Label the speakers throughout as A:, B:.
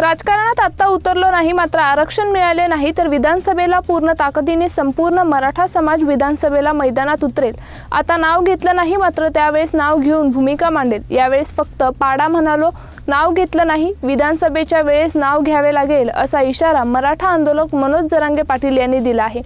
A: राजकारणात आत्ता उतरलो नाही मात्र आरक्षण मिळाले नाही तर विधानसभेला पूर्ण ताकदीने संपूर्ण मराठा समाज विधानसभेला मैदानात उतरेल. आता नाव घेतलं नाही मात्र त्यावेळेस नाव घेऊन भूमिका मांडेल. यावेळेस फक्त पाडा म्हणालो नाव घेतलं नाही विधानसभेच्या वेळेस नाव घ्यावे लागेल असा इशारा मराठा आंदोलक मनोज जरांगे पाटील यांनी दिला आहे.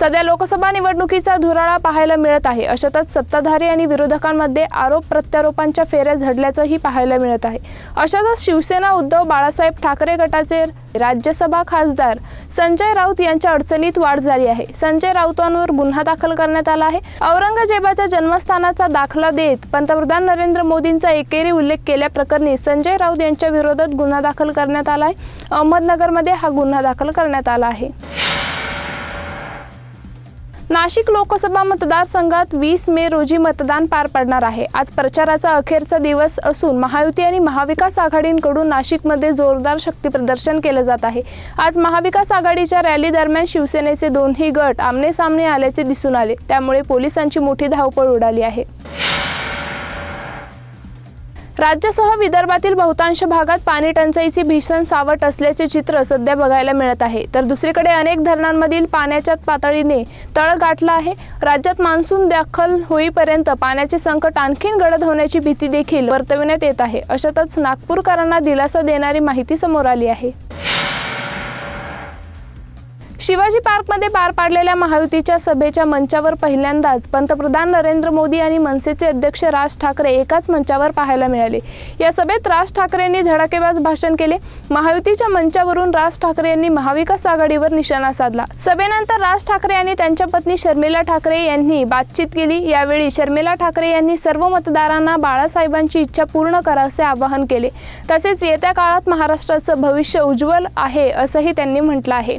A: सध्या लोकसभा निवडणुकीचा धुराळा पाहायला मिळत आहे. अशातच सत्ताधारी आणि विरोधकांमध्ये आरोप प्रत्यारोपांच्या फेऱ्या झडल्याचंही पाहायला मिळत आहे. अशातच शिवसेना उद्धव बाळासाहेब ठाकरे गटाचे राज्यसभा खासदार संजय राऊत यांच्या अडचणीत वाढ झाली आहे. संजय राऊतांवर गुन्हा दाखल करण्यात आला आहे. औरंगजेबाच्या जन्मस्थानाचा दाखला देत पंतप्रधान नरेंद्र मोदींचा एकेरी उल्लेख केल्याप्रकरणी संजय राऊत यांच्या विरोधात गुन्हा दाखल करण्यात आला आहे. अहमदनगरमध्ये हा गुन्हा दाखल करण्यात आला आहे. नाशिक लोकसभा मतदारसंघात वीस मे रोजी मतदान पार पडणार आहे. आज प्रचाराचा अखेरचा दिवस असून महायुती आणि महाविकास आघाडींकडून नाशिकमध्ये जोरदार शक्तीप्रदर्शन केलं जात आहे. आज महाविकास आघाडीच्या रॅली दरम्यान शिवसेनेचे दोन्ही गट आमने सामने आल्याचे दिसून आले. त्यामुळे पोलिसांची मोठी धावपळ उडाली आहे. राज्यासह विदर्भातील बहुतांश भागात पाणी टंचाईची भीषण सावट असल्याचे चित्र सध्या बघायला मिळत आहे. तर दुसरीकडे अनेक धरणांमधील पाण्याच्या पातळीने तळ गाठला आहे. राज्यात मान्सून दाखल होईपर्यंत पाण्याचे संकट आणखीन गडद होण्याची भीती देखील वर्तविण्यात येत आहे. अशातच नागपूरकरांना दिलासा देणारी माहिती समोर आली आहे. शिवाजी पार्कमध्ये पार पाडलेल्या महायुतीच्या सभेच्या मंचावर पहिल्यांदाच पंतप्रधान नरेंद्र मोदी आणि मनसेचे अध्यक्ष राज ठाकरे एकाच मंचावर पाहायला मिळाले. या सभेत राज ठाकरेंनी धडाकेबाज भाषण केले. महायुतीच्या मंचावरून राज ठाकरे यांनी महाविकास आघाडीवर निशाणा साधला. सभेनंतर राज ठाकरे आणि त्यांच्या पत्नी शर्मिला ठाकरे यांनी बातचीत केली. यावेळी शर्मिला ठाकरे यांनी सर्व मतदारांना बाळासाहेबांची इच्छा पूर्ण करा असे आवाहन केले. तसेच येत्या काळात महाराष्ट्राचं भविष्य उज्ज्वल आहे असंही त्यांनी म्हटलं आहे.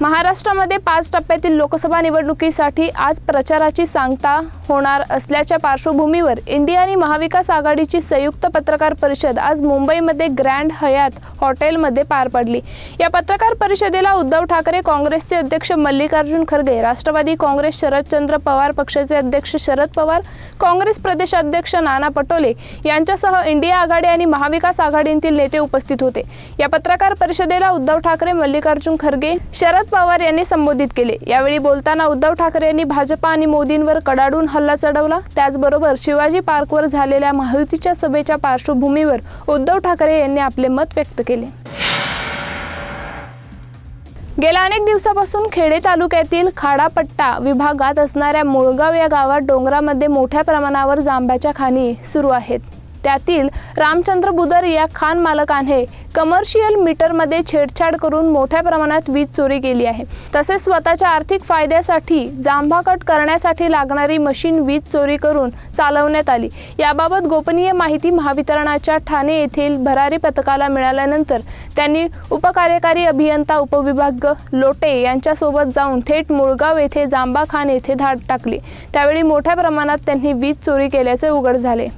A: महाराष्ट्रामध्ये पाच टप्प्यातील लोकसभा निवडणुकीसाठी आज प्रचाराची सांगता होणार असल्याच्या पार्श्वभूमीवर इंडिया आणि महाविकास आघाडीची संयुक्त पत्रकार परिषद आज मुंबईमध्ये ग्रँड हयात हॉटेलमध्ये पार पडली. या पत्रकार परिषदेला उद्धव ठाकरे काँग्रेसचे अध्यक्ष मल्लिकार्जुन खरगे राष्ट्रवादी काँग्रेस शरदचंद्र पवार पक्षाचे अध्यक्ष शरद पवार काँग्रेस प्रदेशाध्यक्ष नाना पटोले यांच्यासह इंडिया आघाडी आणि महाविकास आघाडीतील नेते उपस्थित होते. या पत्रकार परिषदेला उद्धव ठाकरे मल्लिकार्जुन खरगे शरद पवार यांनी संबोधित केले. यावेळी बोलताना उद्धव ठाकरे यांनी भाजपा आणि मोदींवर कडाडून हल्ला चढवला. त्याचबरोबर शिवाजी पार्कवर झालेल्या महायुतीच्या सभेच्या पार्श्वभूमीवर उद्धव ठाकरे यांनी आपले मत व्यक्त केले. गेल्या अनेक दिवसापासून खेडे तालुक्यातील खाडापट्टा विभागात असणाऱ्या मुळगाव या गावात डोंगरामध्ये मोठ्या प्रमाणावर जांभ्याच्या खाणी सुरू आहेत. त्यातील रामचंद्र बुदर या खान मालकाने कमर्शियल मीटरमध्ये छेडछाड करून मोठ्या प्रमाणात वीज चोरी केली आहे. तसेच स्वतःच्या आर्थिक फायद्यासाठी जांभा कट करण्यासाठी लागणारी मशीन वीज चोरी करून चालवण्यात आली. याबाबत गोपनीय माहिती महावितरणाच्या ठाणे येथील भरारी पथकाला मिळाल्यानंतर त्यांनी उपकार्यकारी अभियंता उपविभाग लोटे यांच्यासोबत जाऊन थेट मुळगाव येथे जांबा खान येथे धाड टाकली. त्यावेळी मोठ्या प्रमाणात त्यांनी वीज चोरी केल्याचे उघड झाले.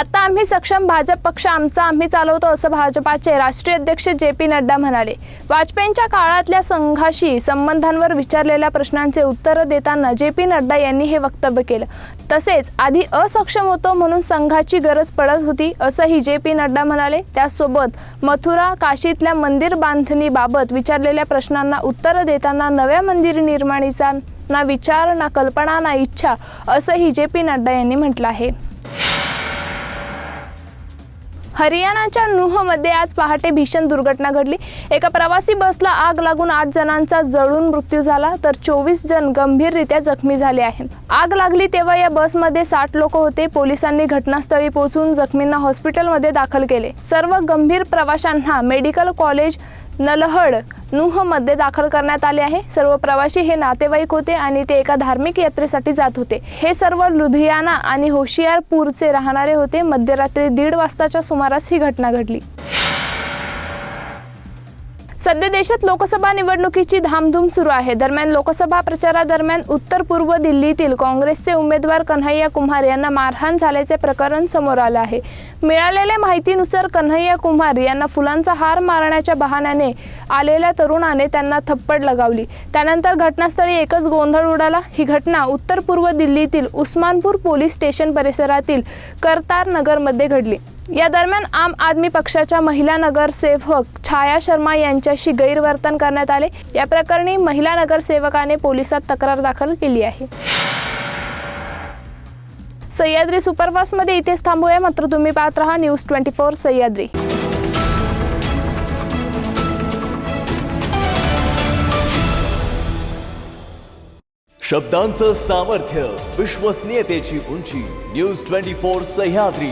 A: आता आम्ही सक्षम भाजप पक्ष आमचा आम्ही चालवतो असं भाजपाचे राष्ट्रीय अध्यक्ष जे पी नड्डा म्हणाले. वाजपेयींच्या काळातल्या संघाशी संबंधांवर विचारलेल्या प्रश्नांचे उत्तरं देताना जे पी नड्डा यांनी हे वक्तव्य केलं. तसेच आधी असक्षम होतो म्हणून संघाची गरज पडत होती असंही जे पी नड्डा म्हणाले. त्यासोबत मथुरा काशीतल्या मंदिर बांधणीबाबत विचारलेल्या प्रश्नांना उत्तरं देताना नव्या मंदिर निर्माणीचा ना विचार ना कल्पना ना इच्छा असंही जे पी नड्डा यांनी म्हटलं आहे. हरियाणाच्या नुहमध्ये आज पहाटे भीषण दुर्घटना घडली. एका प्रवासी बसला आग लागून आठ जणांचा जळून मृत्यू झाला तर चोवीस जण गंभीररित्या जखमी झाले आहेत. आग लागली तेव्हा या बसमध्ये साठ लोक होते. पोलिसांनी घटनास्थळी पोहोचून जखमींना हॉस्पिटलमध्ये दाखल केले. सर्व गंभीर प्रवाशांना मेडिकल कॉलेज नलहड नूहमध्ये दाखल करण्यात आले आहे. सर्व प्रवासी हे नातेवाईक होते आणि ते एका धार्मिक यात्रेसाठी जात होते. हे सर्व लुधियाना आणि होशियारपूरचे राहणारे होते. मध्यरात्री दीड वाजताच्या सुमारास ही घटना घडली. सध्या देशात लोकसभा निवडणुकीची धामधूम सुरू आहे. दरम्यान लोकसभा प्रचारादरम्यान उत्तर पूर्व दिल्लीतील काँग्रेसचे उमेदवार कन्हैया कुमार यांना मारहाण झाल्याचे प्रकरण समोर आलं आहे. मिळालेल्या माहितीनुसार कन्हैया कुमार यांना फुलांचा हार मारण्याच्या बहाण्याने आलेल्या तरुणाने त्यांना थप्पड लगावली. त्यानंतर घटनास्थळी एकच गोंधळ उडाला. ही घटना उत्तर पूर्व दिल्लीतील उस्मानपूर पोलीस स्टेशन परिसरातील करतार नगरमध्ये घडली. या दरम्यान आम आदमी पक्षाच्या महिला नगरसेवक छाया शर्मा यांच्याशी गैरवर्तन करण्यात आले. या प्रकरणी महिला नगरसेवकाने पोलिसात तक्रार दाखल केली आहे. सह्याद्री सुपरफास्टमध्ये इथेच थांबूया. मात्र तुम्ही पाहत राहा न्यूज ट्वेंटी फोर सह्याद्री.
B: शब्दांचं सामर्थ्य विश्वसनीयतेची उंची न्यूज ट्वेंटी फोर सह्याद्री.